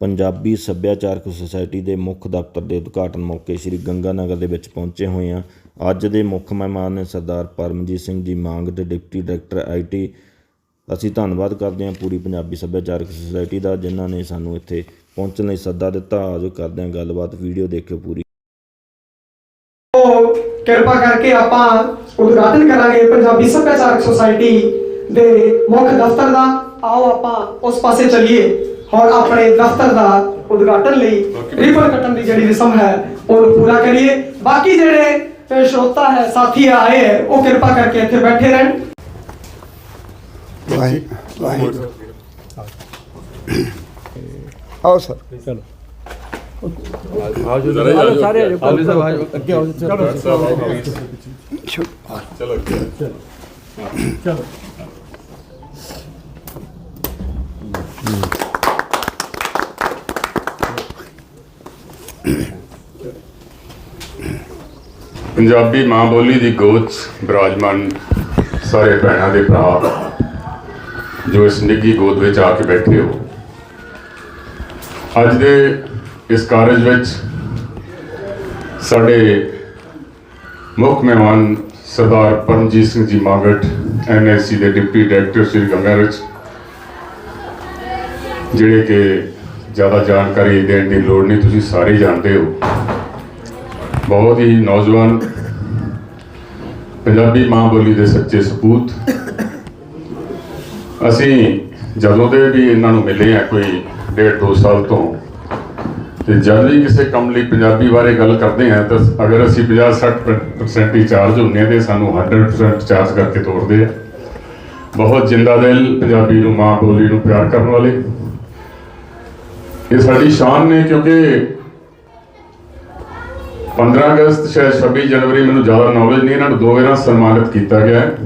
ਪੰਜਾਬੀ ਸੱਭਿਆਚਾਰਕ ਸੁਸਾਇਟੀ ਦੇ ਮੁੱਖ ਦਫ਼ਤਰ ਦੇ ਉਦਘਾਟਨ ਮੌਕੇ ਸ੍ਰੀ ਗੰਗਾਨਗਰ ਦੇ ਵਿੱਚ ਪਹੁੰਚੇ ਹੋਏ ਹਾਂ। ਅੱਜ ਦੇ ਮੁੱਖ ਮਹਿਮਾਨ ਨੇ ਸਰਦਾਰ ਪਰਮਜੀਤ ਸਿੰਘ ਜੀ ਮਾਂਗ ਦੇ ਡਿਪਟੀ ਡਾਇਰੈਕਟਰ ਆਈਟੀ ਅਸੀਂ ਧੰਨਵਾਦ ਕਰਦੇ ਹਾਂ ਪੂਰੀ ਪੰਜਾਬੀ ਸੱਭਿਆਚਾਰਕ ਸੁਸਾਇਟੀ ਦਾ, ਜਿਨ੍ਹਾਂ ਨੇ ਸਾਨੂੰ ਇੱਥੇ ਪਹੁੰਚਣ ਲਈ ਸੱਦਾ ਦਿੱਤਾ। ਆਜੋ ਕਰਦੇ ਹਾਂ ਗੱਲਬਾਤ, ਵੀਡੀਓ ਦੇਖਿਓ ਪੂਰੀ। ਕਿਰਪਾ ਕਰਕੇ ਆਪਾਂ ਉਦਘਾਟਨ ਕਰਾਂਗੇ ਪੰਜਾਬੀ ਸੱਭਿਆਚਾਰਕ ਸੁਸਾਇਟੀ ਦੇ ਮੁੱਖ ਦਫ਼ਤਰ ਦਾ। ਆਓ ਆਪਾਂ ਉਸ ਪਾਸੇ ਚੱਲੀਏ। ਔਰ ਆਪਣੇ ਦਫ਼ਤਰ ਦਾ ਉਦਘਾਟਨ ਲਈ ਰਿਬਨ ਕੱਟਣ ਦੀ ਜਿਹੜੀ ਰਸਮ ਹੈ ਉਹਨੂੰ ਪੂਰਾ ਕਰੀਏ। ਬਾਕੀ ਜਿਹੜੇ ਸ਼ਰੋਤਾ ਹੈ ਸਾਥੀ ਆਏ ਹੈ ਉਹ ਕਿਰਪਾ ਕਰਕੇ ਇੱਥੇ ਬੈਠੇ ਰਹਿਣ। ਵਾਹਿਗੁਰੂ ਆਓ ਸਰ। ਪੰਜਾਬੀ ਮਾਂ ਬੋਲੀ ਦੀ ਗੋਦ 'ਚ ਬਿਰਾਜਮਾਨ ਸਾਰੇ ਭੈਣਾਂ ਦੇ ਭਰਾ ਜੋ ਇਸ ਨਿੱਘੀ ਗੋਦ ਵਿੱਚ ਆ ਕੇ ਬੈਠੇ ਹੋ। ਅੱਜ ਦੇ ਇਸ ਕਾਰਜ ਵਿੱਚ ਸਾਡੇ ਮੁੱਖ ਮਹਿਮਾਨ ਸਰਦਾਰ ਪਰਮਜੀਤ ਸਿੰਘ ਜੀ ਮਾਗਟ ਐਨਐਸਸੀ ਦੇ ਡਿਪਟੀ ਡਾਇਰੈਕਟਰ ਸ੍ਰੀ ਗੰਗਾ ਵਿੱਚ, ਜਿਹੜੇ ਕਿ ਜ਼ਿਆਦਾ ਜਾਣਕਾਰੀ ਦੇਣ ਦੀ ਲੋੜ ਨਹੀਂ, ਤੁਸੀਂ ਸਾਰੇ ਜਾਣਦੇ ਹੋ। ਬਹੁਤ ਹੀ ਨੌਜਵਾਨ ਪੰਜਾਬੀ ਮਾਂ ਬੋਲੀ ਦੇ ਸੱਚੇ ਸਪੂਤ ਅਸੀਂ ਜਦੋਂ ਦੇ ਵੀ ਇਹਨਾਂ ਨੂੰ ਮਿਲੇ ਆ ਕੋਈ ਡੇਢ ਦੋ ਸਾਲ ਤੋਂ, ਤੇ ਜਦ ਵੀ ਕਿਸੇ ਕੰਮ ਲਈ ਪੰਜਾਬੀ ਬਾਰੇ ਗੱਲ ਕਰਦੇ ਆ, ਤਾਂ ਅਗਰ ਅਸੀਂ 50-60% ਹੀ ਚਾਰਜ ਹੁੰਦੇ ਆ ਤੇ ਸਾਨੂੰ 100% ਚਾਰਜ ਕਰਕੇ ਤੋੜਦੇ ਆ। ਬਹੁਤ ਜਿੰਦਾ ਦਿਲ ਪੰਜਾਬੀ ਨੂੰ, ਮਾਂ ਬੋਲੀ ਨੂੰ ਪਿਆਰ ਕਰਨ ਵਾਲੇ। ਇਹ ਸਾਡੀ ਸ਼ਾਨ ਨੇ ਕਿਉਂਕਿ 15 ਅਗਸਤ, ਸ਼ਾਇਦ 26 ਜਨਵਰੀ, ਮੈਨੂੰ ਜ਼ਿਆਦਾ ਨੌਲੇਜ ਨਹੀਂ, ਇਹਨਾਂ ਨੂੰ ਦੋ ਵਾਰਾਂ ਸਨਮਾਨਿਤ ਕੀਤਾ ਗਿਆ ਹੈ।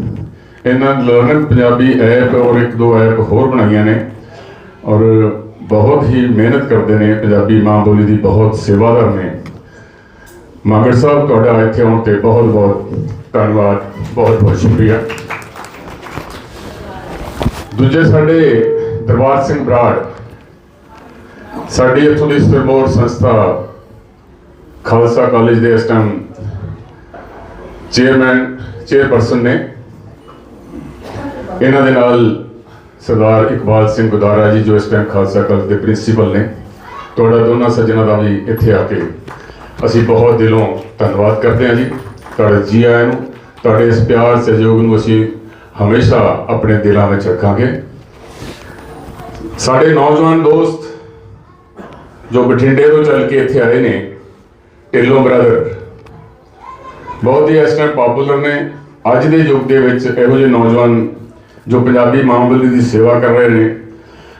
ਇਹਨਾਂ ਲਰਨਿੰਗ ਪੰਜਾਬੀ ਐਪ ਔਰ ਇੱਕ ਦੋ ਐਪ ਹੋਰ ਬਣਾਈਆਂ ਨੇ ਔਰ ਬਹੁਤ ਹੀ ਮਿਹਨਤ ਕਰਦੇ ਨੇ ਪੰਜਾਬੀ ਮਾਂ ਬੋਲੀ ਦੀ, ਬਹੁਤ ਸੇਵਾਦਾਰ ਨੇ। ਮਾਗੜ ਸਾਹਿਬ, ਤੁਹਾਡਾ ਇੱਥੇ ਆਉਣ ਤੇ ਬਹੁਤ ਬਹੁਤ ਧੰਨਵਾਦ, ਬਹੁਤ ਬਹੁਤ ਸ਼ੁਕਰੀਆ। ਦੂਜੇ ਸਾਡੇ ਦਰਬਾਰ ਸਿੰਘ ਬਰਾੜ, ਸਾਡੀ ਇੱਥੋਂ ਦੀ ਸਿਰਮੌਰ ਸੰਸਥਾ ਖਾਲਸਾ ਕਾਲਜ ਦੇ ਇਸ ਟਾਈਮ ਚੇਅਰਮੈਨ ਚੇਅਰਪਰਸਨ ਨੇ ਇਹਨਾਂ ਦੇ ਨਾਲ ਸਰਦਾਰ ਇਕਬਾਲ ਸਿੰਘ ਗੁਦਾਰਾ ਜੀ, ਜੋ ਇਸ ਟਾਈਮ ਖਾਲਸਾ ਕਾਲਜ ਦੇ ਪ੍ਰਿੰਸੀਪਲ ਨੇ, ਤੁਹਾਡਾ ਦੋਨਾਂ ਸੱਜਣਾ ਦਾ ਵੀ ਇੱਥੇ ਆ ਕੇ ਅਸੀਂ ਬਹੁਤ ਦਿਲੋਂ ਧੰਨਵਾਦ ਕਰਦੇ ਹਾਂ ਜੀ। ਤੁਹਾਡੇ ਜੀ ਆਇਆਂ ਨੂੰ, ਤੁਹਾਡੇ ਇਸ ਪਿਆਰ ਸਹਿਯੋਗ ਨੂੰ ਅਸੀਂ ਹਮੇਸ਼ਾ ਆਪਣੇ ਦਿਲਾਂ ਵਿੱਚ ਰੱਖਾਂਗੇ। ਸਾਡੇ ਨੌਜਵਾਨ ਦੋਸਤ ਜੋ ਬਠਿੰਡੇ ਤੋਂ ਚੱਲ ਕੇ ਇੱਥੇ ਆਏ ਨੇ ਢਿੱਲੋਂ ਬ੍ਰਦਰ ਬਹੁਤ ਹੀ ਇਸ ਟਾਈਮ ਪਪੂਲਰ ਨੇ। ਅੱਜ ਦੇ ਯੁੱਗ ਦੇ ਵਿੱਚ ਇਹੋ ਜਿਹੇ ਨੌਜਵਾਨ ਜੋ ਪੰਜਾਬੀ ਮਾਂ ਬੋਲੀ ਦੀ ਸੇਵਾ ਕਰ ਰਹੇ ਨੇ।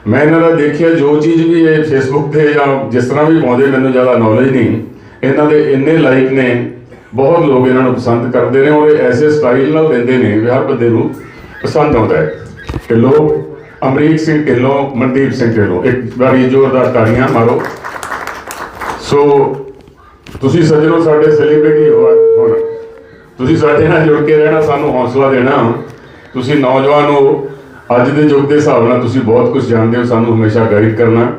ਮੈਂ ਇਹਨਾਂ ਦਾ ਦੇਖਿਆ, ਜੋ ਚੀਜ਼ ਵੀ ਇਹ ਫੇਸਬੁੱਕ ਤੇ ਜਾਂ ਜਿਸ ਤਰ੍ਹਾਂ ਵੀ ਪਾਉਂਦੇ, ਮੈਨੂੰ ਜ਼ਿਆਦਾ ਨੌਲੇਜ ਨਹੀਂ। ਇਹਨਾਂ ਦੇ ਇੰਨੇ ਲਾਈਕ ਨੇ। ਬਹੁਤ ਲੋਕ ਇਹਨਾਂ ਨੂੰ ਪਸੰਦ ਕਰਦੇ ਨੇ ਔਰ ਇਹ ਐਸੇ ਸਟਾਈਲ ਨਾਲ ਦਿੰਦੇ ਨੇ ਵੀ ਹਰ ਬੰਦੇ ਨੂੰ ਪਸੰਦ ਆਉਂਦਾ ਹੈ। ਢਿੱਲੋਂ, ਅਮਰੀਕ ਸਿੰਘ ਢਿੱਲੋਂ, ਮਨਦੀਪ ਸਿੰਘ ਢਿੱਲੋਂ। ਇੱਕ ਵਾਰੀ ਜ਼ੋਰਦਾਰ ਤਾੜੀਆਂ ਮਾਰੋ। ਸੋ ਤੁਸੀਂ ਸੱਜਣੋ, ਸਾਡੇ ਸੈਲੀਬ੍ਰਿਟੀ ਹੋ ਹੁਣ। ਤੁਸੀਂ ਸਾਡੇ ਨਾਲ ਜੁੜ ਕੇ ਰਹਿਣਾ, ਸਾਨੂੰ ਹੌਸਲਾ ਦੇਣਾ। ਤੁਸੀਂ ਨੌਜਵਾਨ ਹੋ, ਅੱਜ ਦੇ ਯੁੱਗ ਦੇ ਹਿਸਾਬ ਨਾਲ ਤੁਸੀਂ ਬਹੁਤ ਕੁਝ ਜਾਣਦੇ ਹੋ, ਸਾਨੂੰ ਹਮੇਸ਼ਾ ਗਾਈਡ ਕਰਨਾ।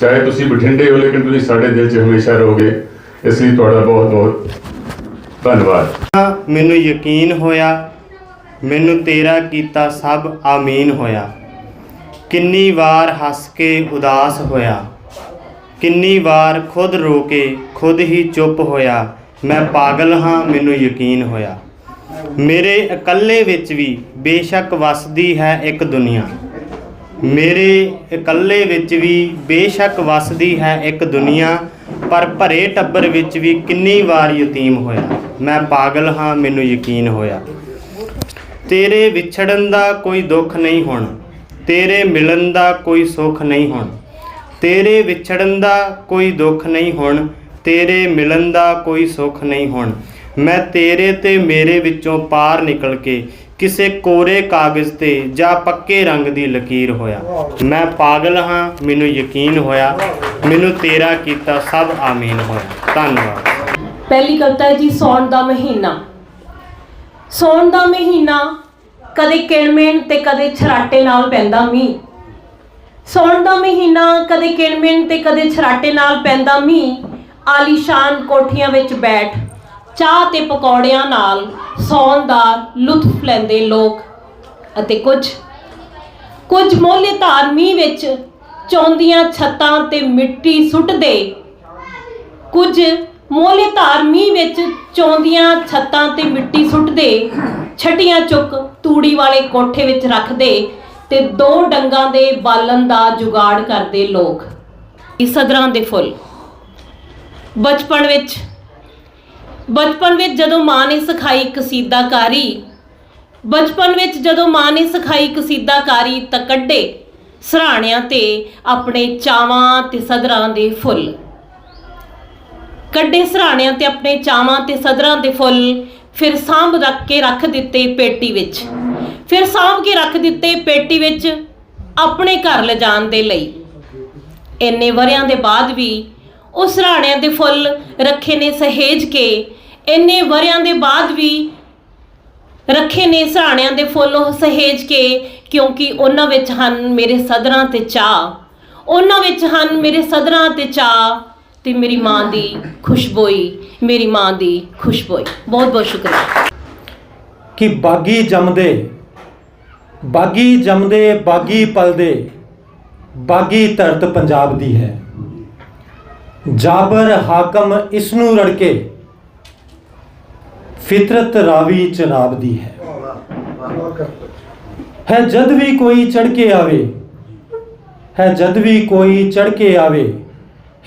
ਚਾਹੇ ਤੁਸੀਂ ਬਠਿੰਡੇ ਹੋ, ਲੇਕਿਨ ਤੁਸੀਂ ਸਾਡੇ ਦਿਲ 'ਚ ਹਮੇਸ਼ਾ ਰਹੋਗੇ। ਇਸ ਲਈ ਤੁਹਾਡਾ ਬਹੁਤ ਬਹੁਤ ਧੰਨਵਾਦ। ਮੈਨੂੰ ਯਕੀਨ ਹੋਇਆ, ਮੈਨੂੰ ਤੇਰਾ ਕੀਤਾ ਸਭ ਆਮੀਨ ਹੋਇਆ। ਕਿੰਨੀ ਵਾਰ ਹੱਸ ਕੇ ਉਦਾਸ ਹੋਇਆ। ਕਿੰਨੀ ਵਾਰ ਖੁਦ ਰੋ ਕੇ ਖੁਦ ਹੀ ਚੁੱਪ ਹੋਇਆ, ਮੈਂ ਪਾਗਲ ਹਾਂ, ਮੈਨੂੰ ਯਕੀਨ ਹੋਇਆ। ਮੇਰੇ ਇਕੱਲੇ ਵਿੱਚ ਵੀ ਬੇਸ਼ੱਕ ਵਸਦੀ ਹੈ ਇੱਕ ਦੁਨੀਆ। ਮੇਰੇ ਇਕੱਲੇ ਵਿੱਚ ਵੀ ਬੇਸ਼ੱਕ ਵਸਦੀ ਹੈ ਇੱਕ ਦੁਨੀਆ, ਪਰ ਭਰੇ ਟੱਬਰ ਵਿੱਚ ਵੀ ਕਿੰਨੀ ਵਾਰ ਯਤੀਮ ਹੋਇਆ। ਮੈਂ ਪਾਗਲ ਹਾਂ, ਮੈਨੂੰ ਯਕੀਨ ਹੋਇਆ। ਤੇਰੇ ਵਿਛੜਨ ਦਾ ਕੋਈ ਦੁੱਖ ਨਹੀਂ ਹੁਣ, ਤੇਰੇ ਮਿਲਣ ਦਾ ਕੋਈ ਸੁੱਖ ਨਹੀਂ ਹੁਣ। ਤੇਰੇ ਵਿਛੜਨ ਦਾ ਕੋਈ ਦੁੱਖ ਨਹੀਂ ਹੁਣ, ਤੇਰੇ ਮਿਲਣ ਦਾ ਕੋਈ ਸੁੱਖ ਨਹੀਂ ਹੁਣ। ਮੈਂ ਤੇਰੇ ਤੇ ਮੇਰੇ ਵਿੱਚੋਂ ਪਾਰ ਨਿਕਲ ਕੇ ਕਿਸੇ ਕੋਰੇ ਕਾਗਜ਼ ਤੇ ਜਾਂ ਪੱਕੇ ਰੰਗ ਦੀ ਲਕੀਰ ਹੋਇਆ। ਮੈਂ ਪਾਗਲ ਹਾਂ, ਮੈਨੂੰ ਯਕੀਨ ਹੋਇਆ, ਮੈਨੂੰ ਤੇਰਾ ਕੀਤਾ ਸਭ ਆਮੀਨ ਹੋਇਆ। ਧੰਨਵਾਦ। ਪਹਿਲੀ ਕਵਿਤਾ ਹੈ ਜੀ, ਸੌਣ ਦਾ ਮਹੀਨਾ। ਸੌਣ ਦਾ ਮਹੀਨਾ ਕਦੇ ਕਿਣਮੇਣ ਤੇ ਕਦੇ ਛਰਾਟੇ ਨਾਲ ਪੈਂਦਾ ਮੀਂਹ। ਸੌਣ ਦਾ ਮਹੀਨਾ, ਕਦੇ ਕਿਣਮਿਣ ਤੇ ਕਦੇ ਛਰਾਟੇ ਨਾਲ ਪੈਂਦਾ ਮੀਂਹ। ਆਲੀਸ਼ਾਨ ਕੋਠੀਆਂ ਵਿੱਚ ਬੈਠ, ਚਾਹ ਤੇ ਪਕੌੜਿਆਂ ਨਾਲ ਸੌਣ ਦਾ ਲੁਤਫ ਲੈਂਦੇ ਲੋਕ। ਅਤੇ ਕੁਝ ਕੁਝ ਮੋਲੇ ਧਾਰ ਮੀਂਹ ਵਿੱਚ ਚੌਂਦੀਆਂ ਛੱਤਾਂ ਤੇ ਮਿੱਟੀ ਸੁੱਟਦੇ। ਕੁਝ ਮੋਲੇ ਧਾਰ ਮੀਂਹ ਵਿੱਚ ਚੌਂਦੀਆਂ ਛੱਤਾਂ ਤੇ ਮਿੱਟੀ ਸੁੱਟਦੇ। ਛਟੀਆਂ ਚੁੱਕ ਤੂੜੀ ਵਾਲੇ ਕੋਠੇ ਵਿੱਚ ਰੱਖਦੇ। ਤੇ ਦੋ ਡੰਗਾਂ ਦੇ ਬਾਲਣ ਦਾ ਜੁਗਾੜ ਕਰਦੇ ਲੋਕ। ਇਸ ਸਦਰਾਂ ਦੇ ਫੁੱਲ। ਬਚਪਨ ਵਿੱਚ ਬਚਪਨ ਵਿੱਚ ਜਦੋਂ ਮਾਂ ਨੇ ਸਿਖਾਈ ਕਸੀਦਾਕਾਰੀ ਬਚਪਨ ਵਿੱਚ ਜਦੋਂ ਮਾਂ ਨੇ ਸਿਖਾਈ ਕਸੀਦਾਕਾਰੀ ਤਾਂ ਕੱਢੇ ਸਰਾਣਿਆਂ ਤੇ ਆਪਣੇ ਚਾਵਾਂ ਤੇ ਸਦਰਾਂ ਦੇ ਫੁੱਲ। ਕੱਢੇ ਸਰਾਣਿਆਂ ਤੇ ਆਪਣੇ ਚਾਵਾਂ ਤੇ ਸਦਰਾਂ ਦੇ ਫੁੱਲ, ਫਿਰ ਸਾਂਭ ਰੱਖ ਕੇ ਰੱਖ ਦਿੱਤੇ ਪੇਟੀ ਵਿੱਚ। ਫਿਰ ਸਾਂਭ ਕੇ ਰੱਖ ਦਿੱਤੇ ਪੇਟੀ ਵਿੱਚ ਆਪਣੇ ਘਰ ਲਿਜਾਣ ਦੇ ਲਈ। ਇੰਨੇ ਵਰਿਆਂ ਦੇ ਬਾਅਦ ਵੀ ਉਹ ਸਰਾਣਿਆਂ ਦੇ ਫੁੱਲ ਰੱਖੇ ਨੇ ਸਹੇਜ ਕੇ, ਇੰਨੇ ਵਰਿਆਂ ਦੇ ਬਾਅਦ ਵੀ ਰੱਖੇ ਨੇ ਸਰਾਣਿਆਂ ਦੇ ਫੁੱਲ ਉਹ ਸਹੇਜ ਕੇ, ਕਿਉਂਕਿ ਉਹਨਾਂ ਵਿੱਚ ਹਨ ਮੇਰੇ ਸਦਰਾਂ ਤੇ ਚਾਹ ਉਹਨਾਂ ਵਿੱਚ ਹਨ ਮੇਰੇ ਸਦਰਾਂ ਤੇ ਚਾਹ ਤੇ ਮੇਰੀ ਮਾਂ ਦੀ ਖੁਸ਼ਬੋਈ, ਮੇਰੀ ਮਾਂ ਦੀ ਖੁਸ਼ਬੋਈ। ਬਹੁਤ ਬਹੁਤ ਸ਼ੁਕਰੀਆ। ਕਿ ਬਾਗੀ ਜੰਮਦੇ ਬਾਗੀ ਜੰਮਦੇ, ਬਾਗੀ ਪਲਦੇ, ਬਾਗੀ ਧਰਤ ਪੰਜਾਬ ਦੀ ਹੈ। ਜਾਬਰ ਹਾਕਮ ਇਸ ਨੂੰ ਰੜਕੇ, ਫਿਤਰਤ ਰਾਵੀ ਚਨਾਬ ਦੀ ਹੈ। ਹੈ ਜਦ ਵੀ ਕੋਈ ਚੜ ਕੇ ਆਵੇ, ਹੈ ਜਦ ਵੀ ਕੋਈ ਚੜ ਕੇ ਆਵੇ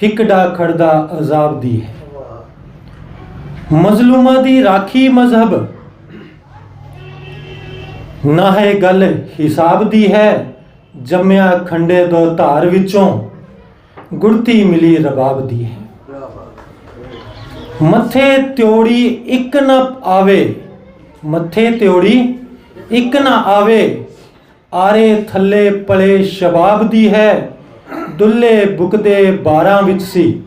ਹਿਕੜਾ ਖੜਦਾ ਅਜ਼ਾਬ ਦੀ ਹੈ। ਮਜ਼ਲੂਮਾਂ ਦੀ ਰਾਖੀ ਮਜ਼ਹਬ ਨਾ ਹੈ ਗੱਲ ਹਿਸਾਬ ਦੀ ਹੈ ਜੰਮਿਆ ਖੰਡੇ ਦੋ ਧਾਰ ਵਿੱਚੋਂ ਗੁੜਤੀ ਮਿਲੀ ਰਬਾਬ ਦੀ ਹੈ। ਮੱਥੇ ਤਿਉੜੀ ਇੱਕ ਨਾ ਆਵੇ, ਮੱਥੇ ਤਿਉੜੀ ਇੱਕ ਨਾ ਆਵੇ, ਆਰੇ ਥੱਲੇ ਪਲੇ ਸ਼ਬਾਬ ਦੀ ਹੈ, ਦੁੱਲੇ ਬੁਕਦੇ 12 ਵਿੱਚ ਸੀ।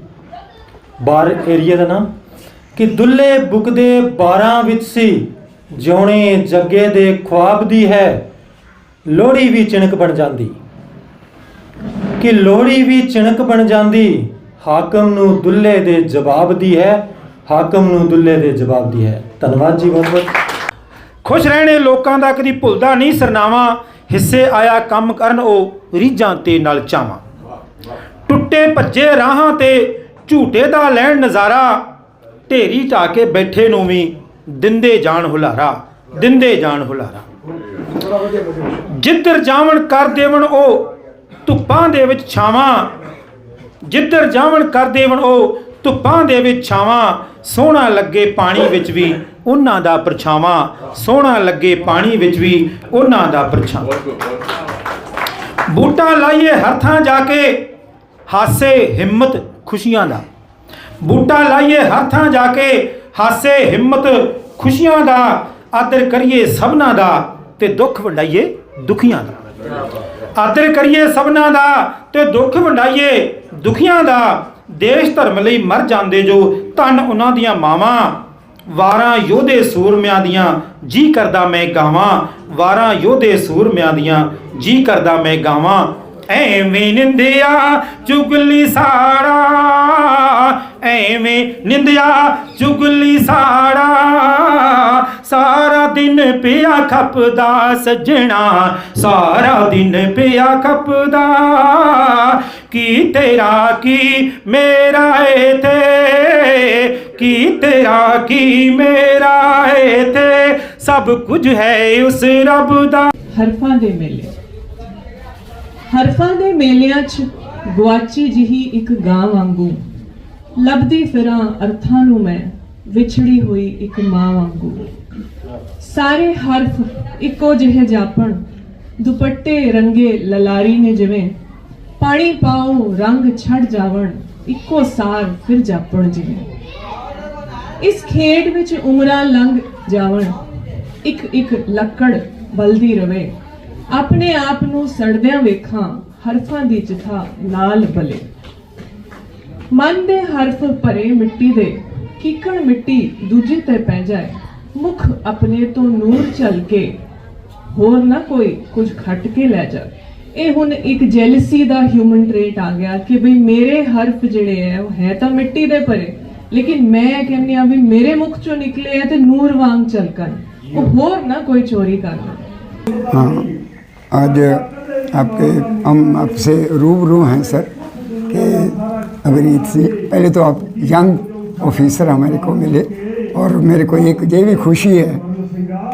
ਬਾਰ ਏਰੀਆ ਦਾ ਨਾਮ, ਕਿ ਦੁੱਲੇ ਬੁਕਦੇ 12 ਵਿੱਚ ਸੀ। ਜਿਉਣੇ ਜੱਗੇ ਦੇ ਖੁਆਬ ਦੀ ਹੈ, ਲੋਹੜੀ ਵੀ ਚਿਣਕ ਬਣ ਜਾਂਦੀ। ਕਿ ਲੋਹੜੀ ਵੀ ਚਿਣਕ ਬਣ ਜਾਂਦੀ, ਹਾਕਮ ਨੂੰ ਦੁੱਲੇ ਦੇ ਜਵਾਬ ਦੀ ਹੈ, ਹਾਕਮ ਨੂੰ ਦੁੱਲੇ ਦੇ ਜਵਾਬ ਦੀ ਹੈ। ਧੰਨਵਾਦ ਜੀ ਬਹੁਤ ਬਹੁਤ। ਖੁਸ਼ ਰਹਿਣੇ ਲੋਕਾਂ ਦਾ ਕਦੀ ਭੁੱਲਦਾ ਨਹੀਂ ਸਰਨਾਵਾ, ਹਿੱਸੇ ਆਇਆ ਕੰਮ ਕਰਨ ਉਹ ਰੀਝਾਂ ਤੇ ਨਾਲ ਚਾਵਾਂ। ਟੁੱਟੇ ਭੱਜੇ ਰਾਹਾਂ ਤੇ ਝੂਟੇ ਦਾ ਲੈਣ ਨਜ਼ਾਰਾ, ਢੇਰੀ ਢਾ ਕੇ ਬੈਠੇ ਨੂੰ ਵੀ ਦਿੰਦੇ ਜਾਣ ਹੁਲਾਰਾ, ਦਿੰਦੇ ਜਾਣ ਹੁਲਾਰਾ। ਜਿੱਧਰ ਜਾਵਣ ਕਰ ਦੇਵਣ ਉਹ, ਧੁੱਪਾਂ ਦੇ ਵਿੱਚ ਛਾਵਾਂ। ਜਿੱਧਰ ਜਾਵਣ ਕਰ ਦੇਵਣ ਉਹ, ਧੁੱਪਾਂ ਦੇ ਵਿੱਚ ਛਾਵਾਂ। ਸੋਹਣਾ ਲੱਗੇ ਪਾਣੀ ਵਿੱਚ ਵੀ ਉਹਨਾਂ ਦਾ ਪਰਛਾਵਾਂ। ਸੋਹਣਾ ਲੱਗੇ ਪਾਣੀ ਵਿੱਚ ਵੀ ਉਹਨਾਂ ਦਾ ਪਰਛਾਵਾਂ। ਬੂਟਾ ਲਾਈਏ ਹਰ ਥਾਂ ਜਾ ਕੇ, ਹਾਸੇ, ਹਿੰਮਤ ਖੁਸ਼ੀਆਂ ਦਾ ਬੂਟਾ ਲਾਈਏ ਹਰ ਥਾਂ ਜਾ ਕੇ ਹਾਸੇ, ਹਿੰਮਤ, ਖੁਸ਼ੀਆਂ ਦਾ ਆਦਰ ਕਰੀਏ ਸਭਨਾ ਦਾ ਤੇ ਦੁੱਖ ਵੰਡਾਈਏ ਦੁਖੀਆਂ ਦਾ। ਆਦਰ ਕਰੀਏ ਸਭਨਾ ਦਾ ਤੇ ਦੁੱਖ ਵੰਡਾਈਏ ਦੁਖੀਆਂ ਦਾ। ਦੇਸ਼ ਧਰਮ ਲਈ ਮਰ ਜਾਂਦੇ ਜੋ ਧੰਨ ਉਹਨਾਂ ਦੀਆਂ ਮਾਵਾਂ। ਵਾਰਾਂ ਯੋਧੇ ਸੂਰਮਿਆਂ ਦੀਆਂ ਜੀ ਕਰਦਾ ਮੈਂ ਗਾਵਾਂ। ਵਾਰਾਂ ਯੋਧੇ ਸੂਰਮਿਆਂ ਦੀਆਂ ਜੀ ਕਰਦਾ ਮੈਂ ਗਾਵਾਂ। ਐਵੇਂ ਨਿੰਦਿਆ ਚੁਗਲੀ ਸਾਰਾ ਐਵੇਂ ਨਿੰਦਿਆ, ਚੁਗਲੀ ਸਾੜਾ। ਸਾਰਾ ਦਿਨ ਪਿਆ ਖਪਦਾ ਸੱਜਣਾ, ਸਾਰਾ ਦਿਨ ਪਿਆ ਖਪਦਾ। ਕੀ ਤੇਰਾ ਕੀ ਮੇਰਾ ਏ ਤੇ ਕੀ ਤੇਰਾ ਕੀ ਮੇਰਾ ਏ ਤੇ ਸਭ ਕੁਝ ਹੈ ਉਸ ਰੱਬ ਦਾ। ਹਰਫਾਂ ਦੇ ਮੇਲੇ। ਹਰਫਾਂ ਦੇ ਮੇਲਿਆਂ 'ਚ ਗੁਆਚੀ ਜਿਹੀ ਇੱਕ ਗਾਂ ਵਾਂਗੂ ਲੱਭਦੀ ਫਿਰਾਂ ਅਰਥਾਂ ਨੂੰ ਮੈਂ, ਵਿਛੜੀ ਹੋਈ ਇੱਕ ਮਾਂ ਵਾਂਗੂ। ਸਾਰੇ ਹਰਫ ਇੱਕੋ ਜਿਹੇ ਜਾਪਣ, ਦੁਪੱਟੇ ਰੰਗੇ ਲਲਾਰੀ ਨੇ ਜਿਵੇਂ, ਪਾਣੀ ਪਾਓ ਰੰਗ ਛੱਡ ਜਾਵਣ, ਇੱਕੋ ਸਾਰ ਫਿਰ ਜਾਪਣ ਜਿਵੇਂ। ਇਸ ਖੇਡ ਵਿੱਚ ਉਮਰਾਂ ਲੰਘ ਜਾਵਣ, ਇੱਕ ਇੱਕ ਲੱਕੜ ਬਲਦੀ ਰਵੇ। ਆਪਣੇ ਆਪ ਨੂੰ ਸੜਦਿਆਂ ਵੇਖਾਂ, ਹਰਫਾਂ ਦੀ ਚਿਥਾ ਲਾਲ ਬਲੇ। ਮਨ ਦੇ ਹਰਫ ਭਰੇ ਮਿੱਟੀ ਦੇ ਕੀਕਣ ਮਿੱਟੀ ਦੂਜੇ ਤੇ ਪੈ ਜਾਏ ਮੁਖ ਆਪਣੇ ਤੋਂ ਨੂਰ ਚਲ ਕੇ ਹੋਰ ਨਾ ਕੋਈ ਕੁਝ ਖੱਟ ਕੇ ਲੈ ਜਾਵੇ ਇਹ ਹੁਣ ਇੱਕ ਜੈਲਸੀ ਦਾ ਹਿਊਮਨ ਟ੍ਰੇਟ ਆ ਗਿਆ ਕਿ ਬਈ ਮੇਰੇ ਹਰਫ ਜਿਹੜੇ ਹੈ ਉਹ ਹੈ ਤਾਂ ਮਿੱਟੀ ਦੇ ਭਰੇ ਲੇਕਿਨ ਮੈਂ ਕਹਿੰਦੀ ਆ ਵੀ ਮੇਰੇ ਮੁਖ ਚੋਂ ਨਿਕਲੇ ਆ ਤੇ ਨੂਰ ਵਾਂਗ ਚਲਕਣ ਉਹ ਹੋਰ ਨਾ ਕੋਈ ਚੋਰੀ ਕਰ ਲੈ हाँ आज आपके हम आपसे रूबरू हैं सर कि अभिनीत सिंह पहले तो आप यंग ऑफिसर हमारे को मिले और मेरे को एक ये भी खुशी है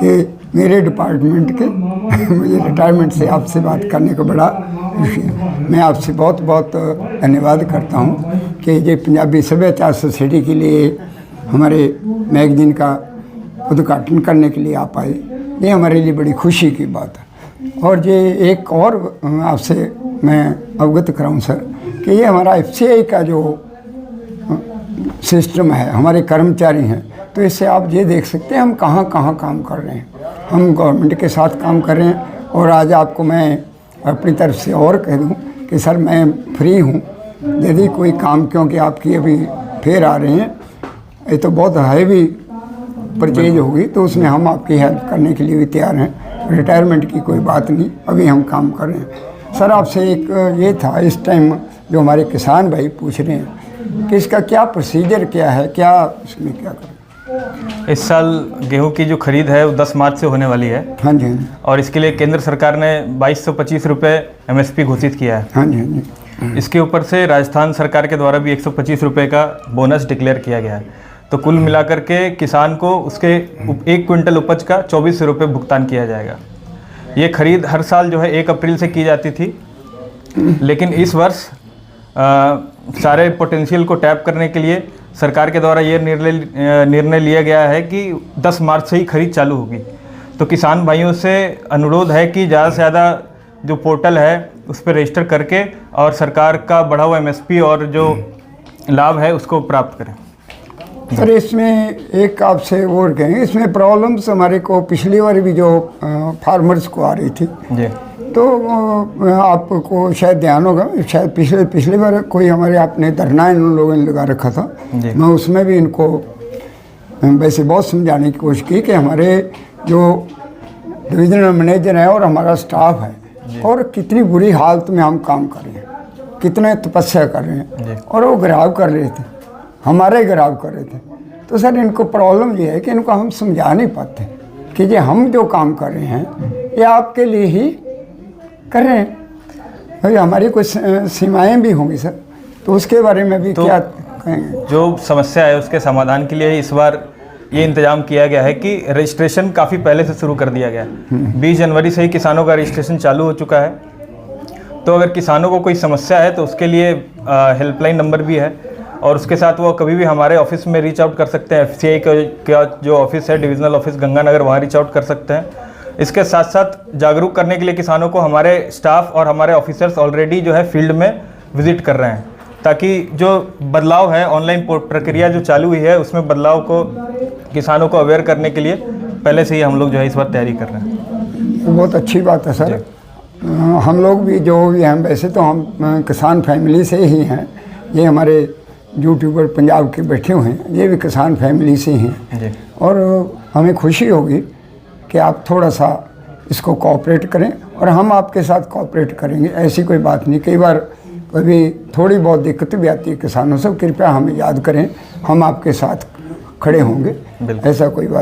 कि मेरे डिपार्टमेंट के मुझे रिटायरमेंट से आपसे बात करने को बड़ा खुशी है। मैं आपसे बहुत बहुत धन्यवाद करता हूँ कि ये पंजाबी सभ्यता सोसाइटी के लिए हमारे मैगजीन का उद्घाटन करने के लिए आप आए। ये हमारे लिए बड़ी खुशी की बात है। और ये एक और आपसे मैं अवगत कराऊं, सर कि ये हमारा एफ़ का जो सिस्टम है हमारे कर्मचारी हैं तो इससे आप ये देख सकते हैं हम कहाँ कहाँ काम कर रहे हैं। हम गवर्नमेंट के साथ काम कर रहे हैं और आज आपको मैं अपनी तरफ़ से और कह दूँ कि सर मैं फ्री हूँ। यदि कोई काम क्योंकि आपकी अभी फिर आ रहे हैं ये तो बहुत हैवी परचेज होगी तो उसमें हम आपकी हेल्प करने के लिए भी तैयार हैं। रिटायरमेंट की कोई बात नहीं अभी हम काम कर रहे हैं। सर आपसे एक ये था इस टाइम जो हमारे किसान भाई पूछ रहे हैं कि इसका क्या प्रोसीजर क्या है क्या इसमें क्या करें? इस साल गेहूँ की जो खरीद है वो 10 मार्च से होने वाली है। हाँ जी हाँ और इसके लिए केंद्र सरकार ने बाईस सौ पच्चीस रुपये एम घोषित किया है। हाँ जी हाँ जी। इसके ऊपर से राजस्थान सरकार के द्वारा भी एक सौ पच्चीस रुपये का बोनस डिक्लेयर किया गया है। तो कुल मिलाकर के किसान को उसके एक क्विंटल उपज का चौबीस सौ रुपये भुगतान किया जाएगा। ये खरीद हर साल जो है एक अप्रैल से की जाती थी। लेकिन इस वर्ष सारे पोटेंशियल को टैप करने के लिए सरकार के द्वारा ये निर्णय निर्णय लिया गया है कि 10 मार्च से ही खरीद चालू होगी। तो किसान भाइयों से अनुरोध है कि ज़्यादा से ज़्यादा जो पोर्टल है, उस पर रजिस्टर करके और सरकार का बढ़ा हुआ एमएसपी और जो लाभ है, उसको प्राप्त करें। सर इसमें एक आपसे और कहेंगे इसमें प्रॉब्लम्स हमारे को पिछली बार भी जो फार्मर्स को आ रही थी। जी। तो आपको शायद ध्यान होगा शायद पिछले पिछली बार कोई हमारे आपने धरना इन लोगों ने लगा रखा था। मैं उसमें भी इनको वैसे बहुत समझाने की कोशिश की कि हमारे जो डिविजनल मैनेजर हैं और हमारा स्टाफ है और कितनी बुरी हालत में हम काम कर रहे हैं कितने तपस्या कर रहे हैं और वो घराव कर रहे थे। हमारे कर रहे थे। तो सर इनको प्रॉब्लम ये है कि इनको हम समझा नहीं पाते कि ये हम जो काम कर रहे हैं ये आपके लिए ही कर रहे हैं। भाई हमारी कुछ सीमाएँ भी होंगी सर। तो उसके बारे में भी तो- क्या कहेंगे? जो समस्या है उसके समाधान के लिए इस बार ये इंतज़ाम किया गया है कि रजिस्ट्रेशन काफ़ी पहले से शुरू कर दिया गया है। बीस जनवरी से ही किसानों का रजिस्ट्रेशन चालू हो चुका है। तो अगर किसानों को कोई समस्या है तो उसके लिए हेल्पलाइन नंबर भी है। और उसके साथ वो कभी भी हमारे ऑफ़िस में रीच आउट कर सकते हैं। एफ़ सी आई का जो ऑफ़िस है डिविजनल ऑफ़िस गंगानगर वहाँ रीच आउट कर सकते हैं। इसके साथ साथ जागरूक करने के लिए किसानों को हमारे स्टाफ और हमारे ऑफिसर्स ऑलरेडी जो है फ़ील्ड में विज़िट कर रहे हैं। ताकि जो बदलाव है ऑनलाइन प्रक्रिया जो चालू हुई है उसमें बदलाव को किसानों को अवेयर करने के लिए पहले से ही हम लोग जो है इस बार तैयारी कर रहे हैं। बहुत अच्छी बात है सर। हम लोग भी जो भी हैं वैसे तो हम किसान फैमिली से ही हैं। ये हमारे यूट्यूबर पंजाब के बैठे हुए हैं ये भी किसान फैमिली से हैं और हमें खुशी होगी कि आप थोड़ा सा इसको कॉपरेट करें और हम आपके साथ कॉपरेट करेंगे ऐसी कोई बात नहीं। कई बार कभी थोड़ी बहुत दिक्कत भी आती है किसानों से कृपया हमें याद करें हम आपके साथ खड़े होंगे। ऐसा कोई बात